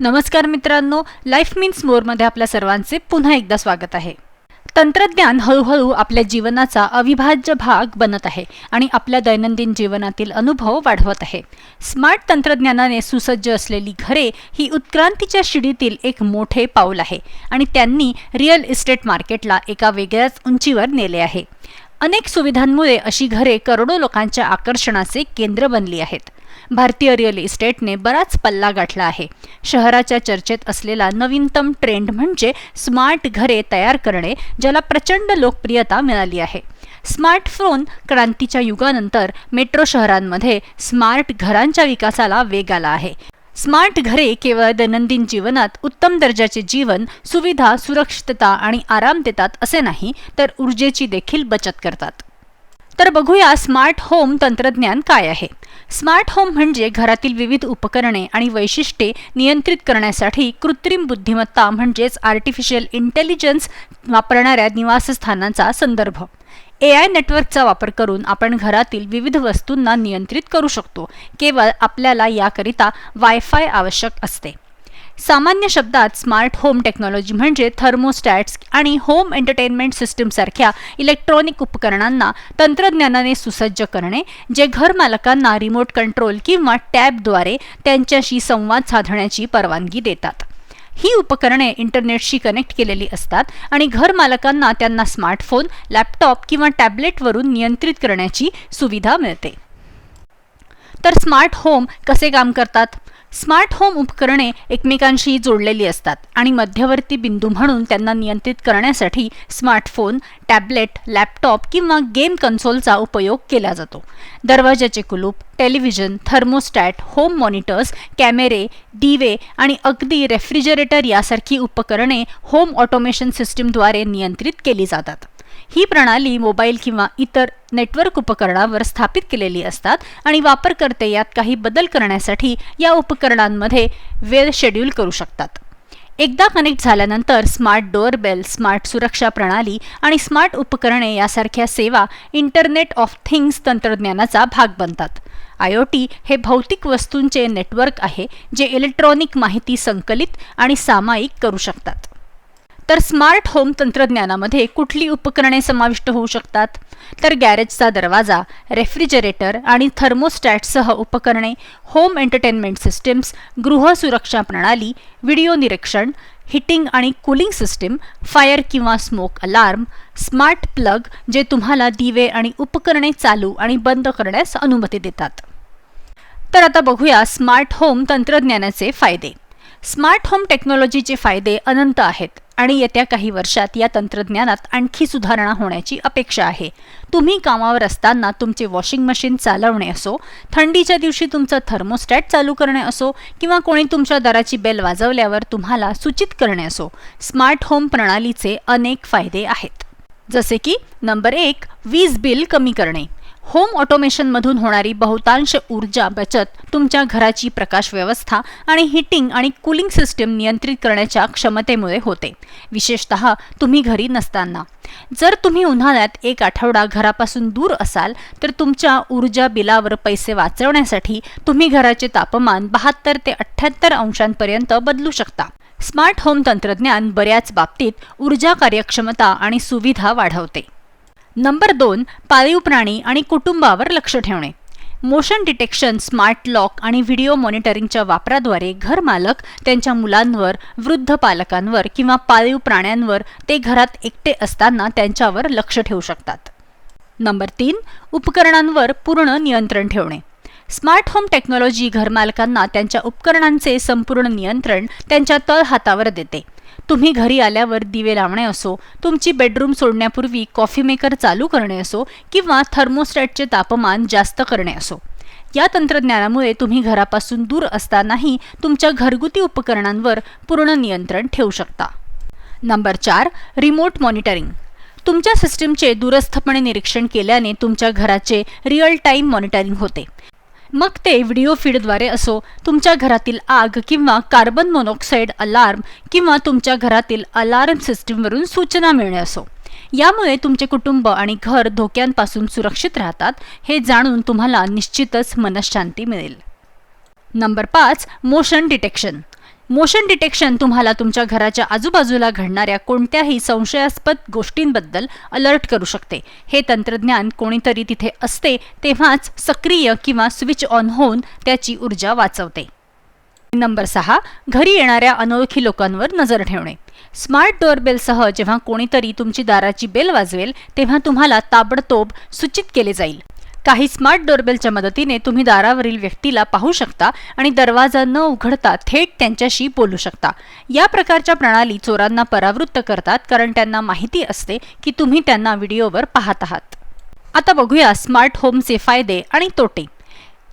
नमस्कार मित्रांनो life means मोरमध्ये आपल्या सर्वांचे पुन्हा एकदा स्वागत आहे. तंत्रज्ञान हळूहळू आपल्या जीवनाचा अविभाज्य भाग बनत आहे आणि आपल्या दैनंदिन जीवनातील अनुभव वाढवत आहे. स्मार्ट तंत्रज्ञानाने सुसज्ज असलेली घरे ही उत्क्रांतीच्या शिडीतील एक मोठे पाऊल आहे आणि त्यांनी रिअल इस्टेट मार्केटला एका वेगळ्याच उंचीवर नेले आहे. अनेक सुविधांमुळे अशी घरे करोडो लोकांच्या आकर्षणाचे केंद्र बनली आहेत. भारतीय रिअल इस्टेटने बराच पल्ला गाठला आहे. शहराच्या चर्चेत असलेला नवीनतम ट्रेंड म्हणजे स्मार्ट घरे तयार करणे ज्याला प्रचंड लोकप्रियता मिळाली आहे. स्मार्टफोन क्रांतीच्या युगानंतर मेट्रो शहरांमध्ये स्मार्ट घरांच्या विकासाला वेग आला आहे. स्मार्ट घरे केवळ दैनंदिन जीवनात उत्तम दर्जाचे जीवन सुविधा सुरक्षितता आणि आराम देतात असे नाही तर ऊर्जेची देखील बचत करतात. तर बघूया स्मार्ट होम तंत्रज्ञान काय आहे. स्मार्ट होम म्हणजे घरातील विविध उपकरणे आणि वैशिष्ट्ये नियंत्रित करण्यासाठी कृत्रिम बुद्धिमत्ता म्हणजेच आर्टिफिशियल इंटेलिजन्स वापरणाऱ्या निवासस्थानांचा संदर्भ. ए आय नेटवर्कचा वापर करून आपण घरातील विविध वस्तूंना नियंत्रित करू शकतो. केवळ आपल्याला याकरिता वायफाय आवश्यक असते. सामान्य शब्दात स्मार्ट होम टेक्नॉलॉजी म्हणजे थर्मोस्टॅट्स आणि होम एंटरटेनमेंट सिस्टीमसारख्या इलेक्ट्रॉनिक उपकरणांना तंत्रज्ञानाने सुसज्ज करणे जे घरमालकांना रिमोट कंट्रोल किंवा टॅबद्वारे त्यांच्याशी संवाद साधण्याची परवानगी देतात. ही उपकरणे इंटरनेटशी कनेक्ट केलेली असतात आणि घरमालकांना त्यांना स्मार्टफोन लॅपटॉप किंवा टॅबलेटवरून नियंत्रित करण्याची सुविधा मिळते. तर स्मार्ट होम कसे काम करतात? स्मार्ट होम उपकरणे एकमेकांशी जोडलेली असतात आणि मध्यवर्ती बिंदू म्हणून त्यांना नियंत्रित करण्यासाठी स्मार्टफोन टॅबलेट लॅपटॉप किंवा गेम कन्सोलचा उपयोग केला जातो. दरवाजाचे कुलूप टेलिव्हिजन थर्मोस्टॅट होम मॉनिटर्स कॅमेरे दिवे आणि अगदी रेफ्रिजरेटर यासारखी उपकरणे होम ऑटोमेशन सिस्टीमद्वारे नियंत्रित केली जातात. ही प्रणाली मोबाईल किंवा इतर नेटवर्क उपकरणावर स्थापित केलेली असतात आणि वापरकर्ते यात काही बदल करण्यासाठी या उपकरणांमध्ये वेळ शेड्यूल करू शकतात. एकदा कनेक्ट झाल्यानंतर स्मार्ट डोअरबेल स्मार्ट सुरक्षा प्रणाली आणि स्मार्ट उपकरणे यासारख्या सेवा इंटरनेट ऑफ थिंग्स तंत्रज्ञानाचा भाग बनतात. आय ओ टी हे भौतिक वस्तूंचे नेटवर्क आहे जे इलेक्ट्रॉनिक माहिती संकलित आणि सामायिक करू शकतात. तर स्मार्ट होम तंत्रज्ञानामध्ये कुठली उपकरणे समाविष्ट होऊ शकतात? तर गॅरेजचा दरवाजा रेफ्रिजरेटर आणि थर्मोस्टॅटसह उपकरणे होम एंटरटेनमेंट सिस्टीम्स गृह सुरक्षा प्रणाली व्हिडिओ निरीक्षण हिटिंग आणि कूलिंग सिस्टीम फायर किंवा स्मोक अलार्म स्मार्ट प्लग जे तुम्हाला दिवे आणि उपकरणे चालू आणि बंद करण्यास अनुमती देतात. तर आता बघूया स्मार्ट होम तंत्रज्ञानाचे फायदे. स्मार्ट होम टेक्नॉलॉजीचे फायदे अनंत आहेत. आणि येत्या काही वर्षात या तंत्रज्ञानात आणखी सुधारणा होण्याची अपेक्षा आहे. तुम्ही कामावर असताना तुमचे वॉशिंग मशीन चालवणे असो थंडीच्या दिवशी तुमचं थर्मोस्टॅट चालू करणे असो किंवा कोणी तुमच्या दराची बेल वाजवल्यावर तुम्हाला सूचित करणे असो स्मार्ट होम प्रणालीचे अनेक फायदे आहेत. जसे की नंबर एक वीज बिल कमी करणे. होम ऑटोमेशनमधून होणारी बहुतांश ऊर्जा बचत तुमच्या घराची प्रकाश व्यवस्था आणि हिटिंग आणि कूलिंग सिस्टीम नियंत्रित करण्याच्या क्षमतेमुळे होते. विशेषत तुम्ही घरी नसताना. जर तुम्ही उन्हाळ्यात एक आठवडा घरापासून दूर असाल तर तुमच्या ऊर्जा बिलावर पैसे वाचवण्यासाठी तुम्ही घराचे तापमान बहात्तर ते अठ्ठ्याहत्तर अंशांपर्यंत बदलू शकता. स्मार्ट होम तंत्रज्ञान बऱ्याच बाबतीत ऊर्जा कार्यक्षमता आणि सुविधा वाढवते. नंबर दोन पाळीव प्राणी आणि कुटुंबावर लक्ष ठेवणे. मोशन डिटेक्शन स्मार्ट लॉक आणि व्हिडिओ मॉनिटरिंगच्या वापराद्वारे घरमालक त्यांच्या मुलांवर वृद्ध पालकांवर किंवा पाळीव प्राण्यांवर ते घरात एकटे असताना त्यांच्यावर लक्ष ठेवू शकतात. नंबर तीन उपकरणांवर पूर्ण नियंत्रण ठेवणे. स्मार्ट होम टेक्नॉलॉजी घरमालकांना त्यांच्या उपकरणांचे संपूर्ण नियंत्रण त्यांच्या तळ हातावर देते. तुम्ही घरी आल्यावर दिवे लावणे असो तुमची बेडरूम सोडण्यापूर्वी कॉफी मेकर चालू करणे असो किंवा थर्मोस्टॅटचे तापमान जास्त करणे असो. या तंत्रज्ञानामुळे तुम्ही घरापासून दूर असतानाही तुमच्या घरगुती उपकरणांवर पूर्ण नियंत्रण ठेवू शकता. नंबर चार रिमोट मॉनिटरिंग. तुमच्या सिस्टीमचे दूरस्थपणे निरीक्षण केल्याने तुमच्या घराचे रिअल टाईम मॉनिटरिंग होते. मग ते व्हिडिओ फीडद्वारे असो तुमच्या घरातील आग किंवा कार्बन मोनॉक्साईड अलार्म किंवा तुमच्या घरातील अलार्म सिस्टीमवरून सूचना मिळणे असो. यामुळे तुमचे कुटुंब आणि घर धोक्यांपासून सुरक्षित राहतात हे जाणून तुम्हाला निश्चितच मनशांती मिळेल. नंबर पाच मोशन डिटेक्शन. मोशन डिटेक्शन तुम्हाला तुमच्या घराच्या आजूबाजूला घडणाऱ्या कोणत्याही संशयास्पद गोष्टींबद्दल अलर्ट करू शकते. हे तंत्रज्ञान कोणीतरी तिथे असते तेव्हाच सक्रिय किंवा स्विच ऑन होऊन त्याची ऊर्जा वाचवते. नंबर सहा घरी येणाऱ्या अनोळखी लोकांवर नजर ठेवणे. स्मार्ट डोअरबेलसह जेव्हा कोणीतरी तुमची दाराची बेल वाजवेल तेव्हा तुम्हाला ताबडतोब सूचित केले जाईल. काही स्मार्ट डोरबेलच्या मदतीने तुम्ही दारावरील व्यक्तीला पाहू शकता आणि दरवाजा न उघडता थेट त्यांच्याशी बोलू शकता. या प्रकारच्या प्रणाली चोरांना परावृत्त करतात कारण त्यांना माहिती असते की तुम्ही त्यांना व्हिडिओवर पाहत आहात. आता बघूया स्मार्ट होमचे फायदे आणि तोटे.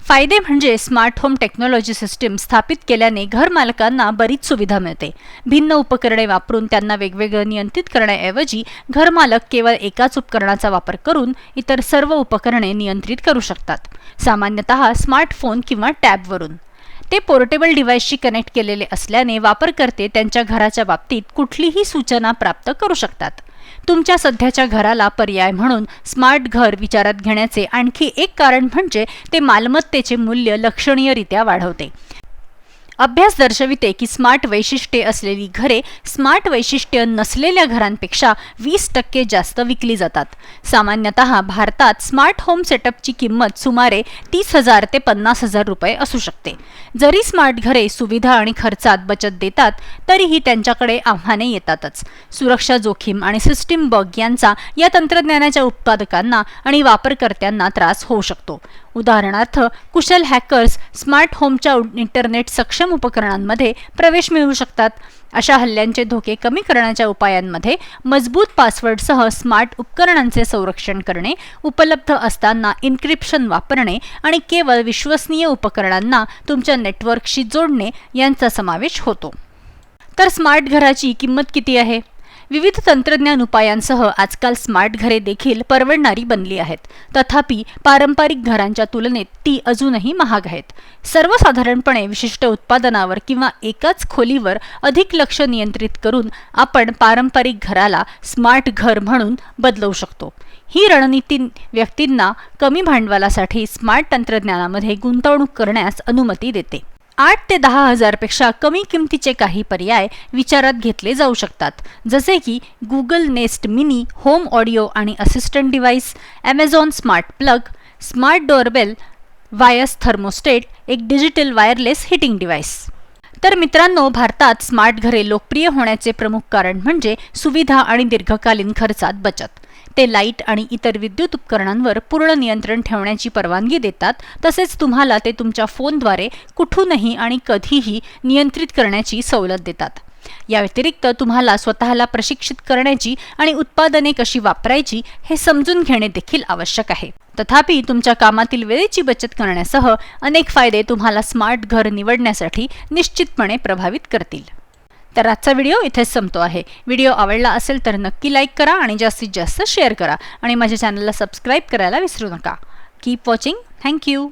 फायदे म्हणजे स्मार्ट होम टेक्नॉलॉजी सिस्टीम स्थापित केल्याने घरमालकांना बरीच सुविधा मिळते. भिन्न उपकरणे वापरून त्यांना वेगवेगळं नियंत्रित करण्याऐवजी घरमालक केवळ एकाच उपकरणाचा वापर करून इतर सर्व उपकरणे नियंत्रित करू शकतात. सामान्यतः स्मार्टफोन किंवा टॅबवरून ते पोर्टेबल डिव्हाइसशी कनेक्ट केलेले असल्याने वापरकर्ते त्यांच्या घराच्या बाबतीत कुठलीही सूचना प्राप्त करू शकतात. तुमच्या सध्याच्या घराला पर्याय म्हणून स्मार्ट घर विचारात घेण्याचे आणखी एक कारण म्हणजे ते मालमत्तेचे मूल्य लक्षणीयरित्या वाढवते. अभ्यास दर्शविते की स्मार्ट वैशिष्ट्ये असलेली घरे स्मार्ट वैशिष्ट्य नसलेल्या घरांपेक्षा वीस टक्के जास्त विकली जातात. सामान्यतः भारतात स्मार्ट होम सेटअपची किंमत सुमारे तीस हजार ते पन्नास हजार रुपये असू शकते. जरी स्मार्ट घरे सुविधा आणि खर्चात बचत देतात तरीही त्यांच्याकडे आव्हाने येतातच. सुरक्षा जोखीम आणि सिस्टीम बग यांचा या तंत्रज्ञानाच्या उत्पादकांना आणि वापरकर्त्यांना त्रास होऊ शकतो. उदाहरणार्थ कुशल हॅकर्स स्मार्ट होमच्या इंटरनेट सक्षम उपकरणांमध्ये प्रवेश मिळवू शकतात. अशा हल्ल्यांचे धोके कमी करण्याच्या उपायांमध्ये मजबूत पासवर्डसह स्मार्ट उपकरणांचे संरक्षण करणे उपलब्ध असताना इन्क्रिप्शन वापरणे आणि केवळ विश्वसनीय उपकरणांना तुमच्या नेटवर्कशी जोडणे यांचा समावेश होतो. तर स्मार्ट घराची किंमत किती आहे? विविध तंत्रज्ञान उपायांसह आजकाल स्मार्ट घरे देखील परवडणारी बनली आहेत. तथापि पारंपरिक घरांच्या तुलनेत ती अजूनही महाग आहेत. सर्वसाधारणपणे विशिष्ट उत्पादनावर किंवा एकाच खोलीवर अधिक लक्ष नियंत्रित करून आपण पारंपरिक घराला स्मार्ट घर म्हणून बदलवू शकतो. ही रणनीती व्यक्तींना कमी भांडवलासाठी स्मार्ट तंत्रज्ञानामध्ये गुंतवणूक करण्यास अनुमती देते. आठ ते दहा हजारपेक्षा कमी किमतीचे काही पर्याय विचारात घेतले जाऊ शकतात. जसे की Google Nest Mini home audio आणि assistant device Amazon smart plug smart doorbell Wyze thermostat एक डिजिटल वायरलेस हिटिंग डिव्हाइस तर मित्रांनो भारतात स्मार्ट घरे लोकप्रिय होण्याचे प्रमुख कारण म्हणजे सुविधा आणि दीर्घकालीन खर्चात बचत. ते लाइट आणि इतर विद्युत उपकरणांवर पूर्ण नियंत्रण ठेवण्याची परवानगी देतात. तसेच तुम्हाला ते तुमच्या फोनद्वारे कुठूनही आणि कधीही नियंत्रित करण्याची सवलत देतात. या व्यतिरिक्त तुम्हाला स्वतःला प्रशिक्षित करण्याची आणि उत्पादने कशी वापरायची हे समजून घेणे देखील आवश्यक आहे. तथापि तुमच्या कामातील वेळेची बचत करण्यासह अनेक फायदे तुम्हाला स्मार्ट घर निवडण्यासाठी निश्चितपणे प्रभावित करतील. तर आजचा व्हिडिओ इथेच संपतो आहे. व्हिडिओ आवडला असेल तर नक्की लाईक करा आणि जास्तीत जास्त शेअर करा. आणि माझ्या चॅनलला सबस्क्राईब करायला विसरू नका. Keep watching thank you